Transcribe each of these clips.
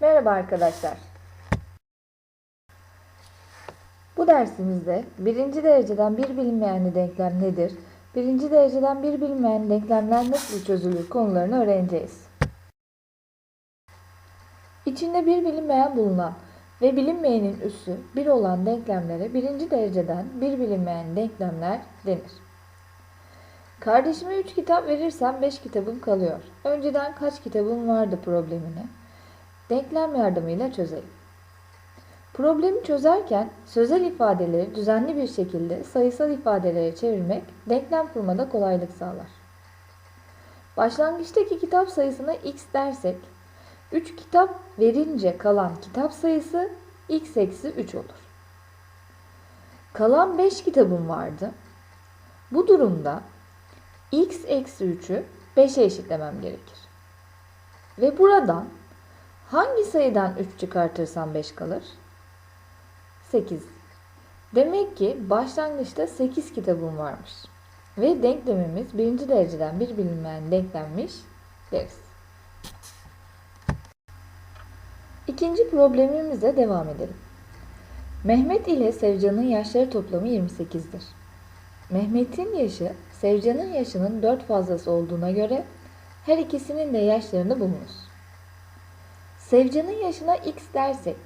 Merhaba arkadaşlar. Bu dersimizde birinci dereceden bir bilinmeyenli denklem nedir? Birinci dereceden bir bilinmeyen denklemler nasıl çözülür konularını öğreneceğiz. İçinde bir bilinmeyen bulunan ve bilinmeyenin üssü bir olan denklemlere birinci dereceden bir bilinmeyen denklemler denir. Kardeşime 3 kitap verirsem 5 kitabım kalıyor. Önceden kaç kitabım vardı problemini denklem yardımıyla çözelim. Problemi çözerken sözel ifadeleri düzenli bir şekilde sayısal ifadelere çevirmek denklem kurmada kolaylık sağlar. Başlangıçtaki kitap sayısına x dersek 3 kitap verince kalan kitap sayısı x eksi 3 olur. Kalan 5 kitabım vardı. Bu durumda x eksi 3'ü 5'e eşitlemem gerekir. Ve buradan hangi sayıdan 3 çıkartırsam 5 kalır? 8. Demek ki başlangıçta 8 kitabım varmış. Ve denklemimiz birinci dereceden bir bilinmeyen denklenmiş deriz. İkinci problemimize devam edelim. Mehmet ile Sevcan'ın yaşları toplamı 28'dir. Mehmet'in yaşı Sevcan'ın yaşının 4 fazlası olduğuna göre her ikisinin de yaşlarını bulunuz. Sevcan'ın yaşına x dersek,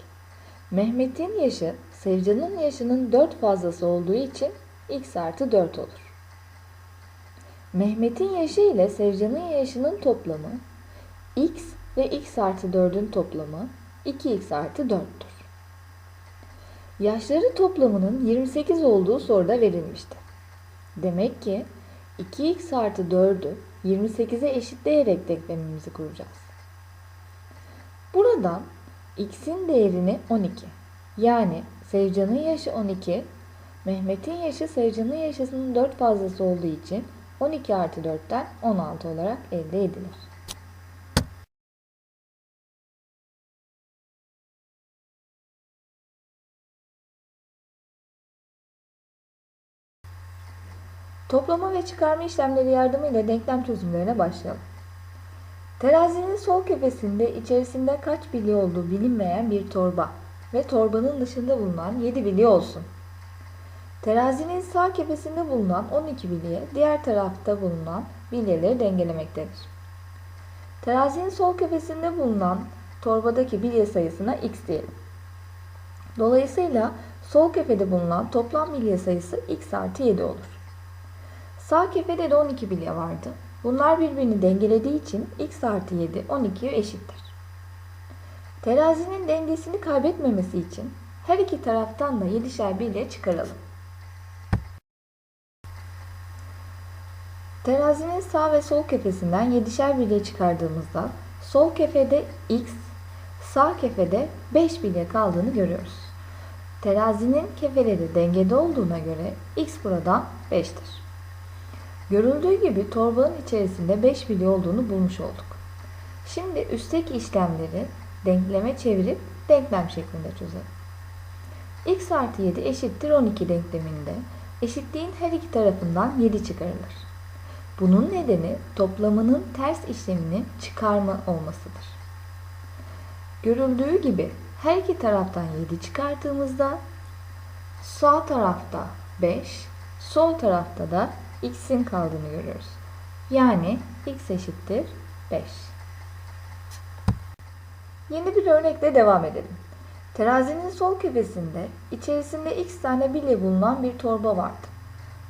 Mehmet'in yaşı Sevcan'ın yaşının 4 fazlası olduğu için x artı 4 olur. Mehmet'in yaşı ile Sevcan'ın yaşının toplamı x ve x artı 4'ün toplamı 2x artı 4'tür. Yaşları toplamının 28 olduğu soruda verilmişti. Demek ki 2x artı 4'ü 28'e eşitleyerek denklemimizi kuracağız. Buradan x'in değerini 12. Yani Sevcan'ın yaşı 12, Mehmet'in yaşı Sevcan'ın yaşının 4 fazlası olduğu için 12 artı 4'ten 16 olarak elde edilir. Toplama ve çıkarma işlemleri yardımıyla denklem çözümlerine başlayalım. Terazinin sol kefesinde içerisinde kaç bilye olduğu bilinmeyen bir torba ve torbanın dışında bulunan 7 bilye olsun. Terazinin sağ kefesinde bulunan 12 bilye diğer tarafta bulunan bilyeleri dengelemektedir. Terazinin sol kefesinde bulunan torbadaki bilye sayısına x diyelim. Dolayısıyla sol kefede bulunan toplam bilye sayısı x artı 7 olur. Sağ kefede de 12 bilye vardı. Bunlar birbirini dengelediği için x artı 7 12'ye eşittir. Terazinin dengesini kaybetmemesi için her iki taraftan da 7'şer bilye çıkaralım. Terazinin sağ ve sol kefesinden 7'şer bilye çıkardığımızda sol kefede x, sağ kefede 5 bilye kaldığını görüyoruz. Terazinin kefeleri dengede olduğuna göre x buradan 5'tir. Görüldüğü gibi torbanın içerisinde 5 bilye olduğunu bulmuş olduk. Şimdi üstteki işlemleri denkleme çevirip denklem şeklinde çözelim. x artı 7 eşittir 12 denkleminde eşitliğin her iki tarafından 7 çıkarılır. Bunun nedeni toplamının ters işlemini çıkarma olmasıdır. Görüldüğü gibi her iki taraftan 7 çıkarttığımızda sağ tarafta 5, sol tarafta da x'in kaldığını görüyoruz. Yani x eşittir 5. Yeni bir örnekle devam edelim. Terazinin sol kefesinde içerisinde x tane bilye bulunan bir torba vardı.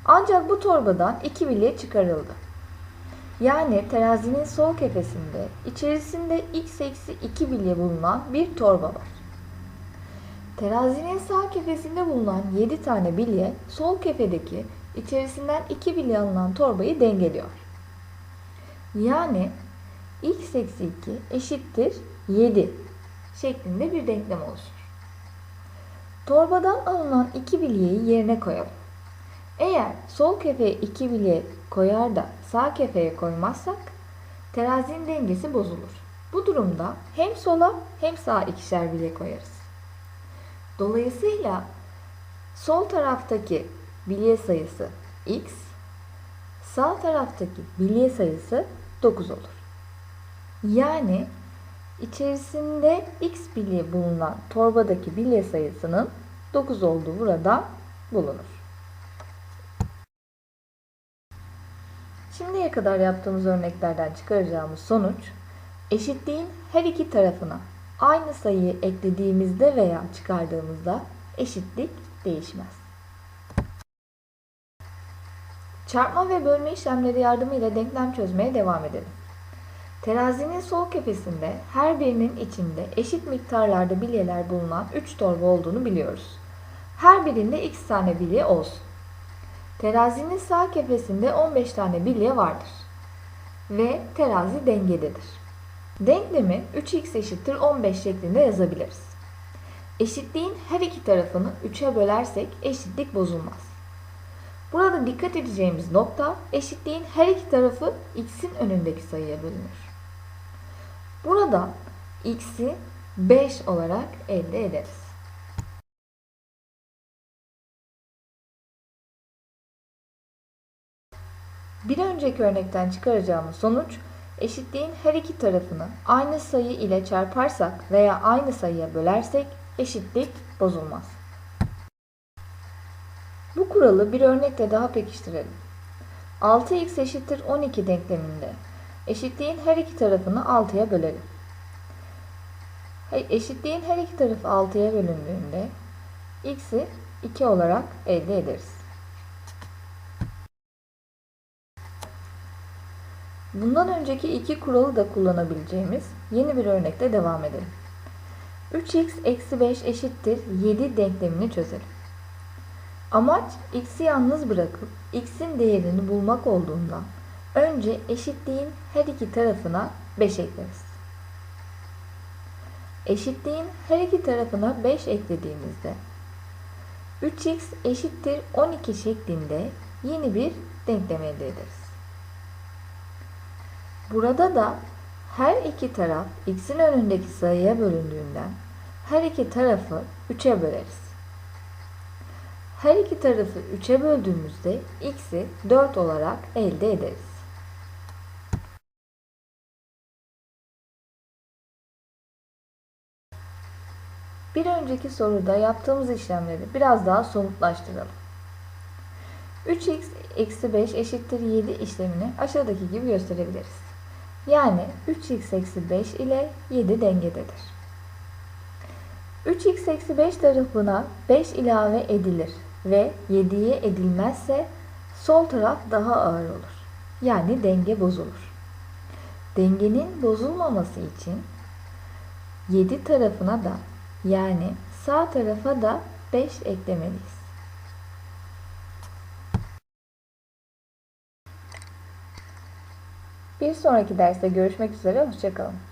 Ancak bu torbadan 2 bilye çıkarıldı. Yani terazinin sol kefesinde içerisinde x eksi 2 bilye bulunan bir torba var. Terazinin sağ kefesinde bulunan 7 tane bilye sol kefedeki içerisinden 2 bilye alınan torbayı dengeliyor. Yani x eksi 2 eşittir 7 şeklinde bir denklem oluşur. Torbadan alınan 2 bilyeyi yerine koyalım. Eğer sol kefeye 2 bilye koyar da sağ kefeye koymazsak terazinin dengesi bozulur. Bu durumda hem sola hem sağa ikişer bilye koyarız. Dolayısıyla sol taraftaki bilye sayısı x, sağ taraftaki bilye sayısı 9 olur. Yani içerisinde x bilye bulunan torbadaki bilye sayısının 9 olduğu burada bulunur. Şimdiye kadar yaptığımız örneklerden çıkaracağımız sonuç, eşitliğin her iki tarafına aynı sayıyı eklediğimizde veya çıkardığımızda eşitlik değişmez. Çarpma ve bölme işlemleri yardımıyla denklem çözmeye devam edelim. Terazinin sol kefesinde her birinin içinde eşit miktarlarda bilyeler bulunan 3 torba olduğunu biliyoruz. Her birinde x tane bilye olsun. Terazinin sağ kefesinde 15 tane bilye vardır. Ve terazi dengededir. Denklemi 3x eşittir 15 şeklinde yazabiliriz. Eşitliğin her iki tarafını 3'e bölersek eşitlik bozulmaz. Burada dikkat edeceğimiz nokta eşitliğin her iki tarafı x'in önündeki sayıya bölünür. Burada x'i 5 olarak elde ederiz. Bir önceki örnekten çıkaracağımız sonuç eşitliğin her iki tarafını aynı sayı ile çarparsak veya aynı sayıya bölersek eşitlik bozulmaz. Bu kuralı bir örnekle daha pekiştirelim. 6x eşittir 12 denkleminde eşitliğin her iki tarafını 6'ya bölelim. Eşitliğin her iki tarafı 6'ya bölündüğünde x'i 2 olarak elde ederiz. Bundan önceki iki kuralı da kullanabileceğimiz yeni bir örnekle devam edelim. 3x eksi 5 eşittir 7 denklemini çözelim. Amaç x'i yalnız bırakıp x'in değerini bulmak olduğundan önce eşitliğin her iki tarafına 5 ekleriz. Eşitliğin her iki tarafına 5 eklediğimizde 3x eşittir 12 şeklinde yeni bir denklem elde ederiz. Burada da her iki taraf x'in önündeki sayıya bölündüğünden her iki tarafı 3'e böleriz. Her iki tarafı 3'e böldüğümüzde x'i 4 olarak elde ederiz. Bir önceki soruda yaptığımız işlemleri biraz daha somutlaştıralım. 3x eksi 5 eşittir 7 işlemini aşağıdaki gibi gösterebiliriz. Yani 3x eksi 5 ile 7 dengededir. 3x eksi 5 tarafına 5 ilave edilir ve 7'ye edilmezse sol taraf daha ağır olur. Yani denge bozulur. Dengenin bozulmaması için 7 tarafına da yani sağ tarafa da 5 eklemeliyiz. Bir sonraki derste görüşmek üzere, hoşçakalın.